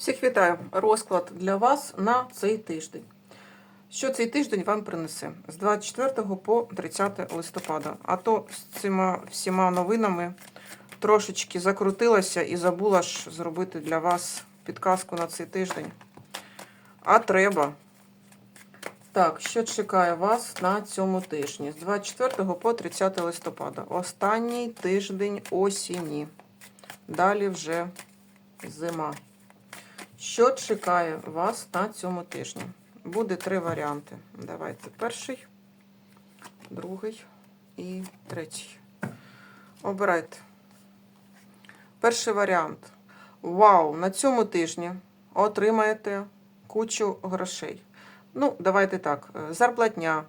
Всіх вітаю! Розклад для вас на цей тиждень. Що цей тиждень вам принесе? З 24 по 30 листопада. А то з цими всіма новинами трошечки закрутилася і забула ж зробити для вас підказку на цей тиждень. А треба. Так, що чекає вас на цьому тижні? З 24 по 30 листопада. Останній тиждень осені. Далі вже зима. Що чекає вас на цьому тижні? Буде три варіанти. Давайте перший, другий і третій. Обирайте. Перший варіант. Вау! На цьому тижні отримаєте кучу грошей. Ну, давайте так. е, Зарплатня,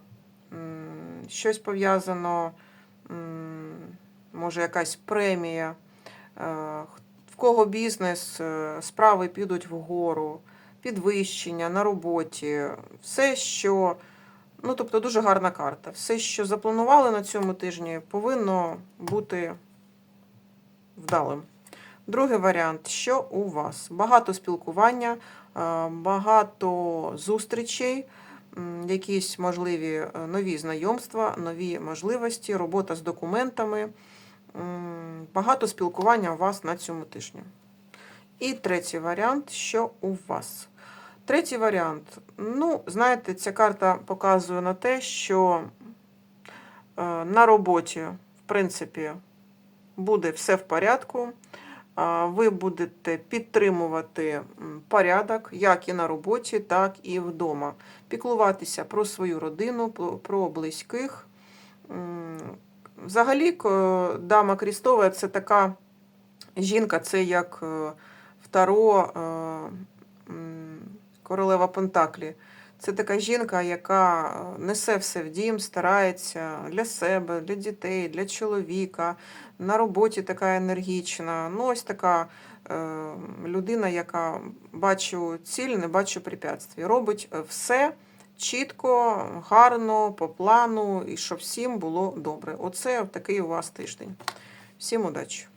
щось пов'язано, може, якась премія. В кого бізнес, е, справи підуть вгору, підвищення на роботі, все, що, ну, тобто дуже гарна карта. Все, що запланували на цьому тижні, повинно бути вдалим. Другий варіант, що у вас? Багато спілкування, е, багато зустрічей, якісь можливі е, нові знайомства, нові можливості, робота з документами. Багато спілкування у вас на цьому тижні. І третій варіант, що у вас? Третій варіант. Ну, знаєте, ця карта показує на те, що е, на роботі, в принципі, буде все в порядку. Ви будете підтримувати порядок як і на роботі, так і вдома. Піклуватися про свою родину, про близьких. Взагалі, дама Крістова це така жінка, це як е, второ е, королева Пентаклі. Це така жінка, яка е, несе все в дім, старається для себе, для дітей, для чоловіка. На роботі така енергічна. Ну, ось така людина, яка бачу ціль, не бачу препятствий. Робить все чітко, гарно, по плану, і щоб всім було добре. Оце такий у вас тиждень. Всім удачі!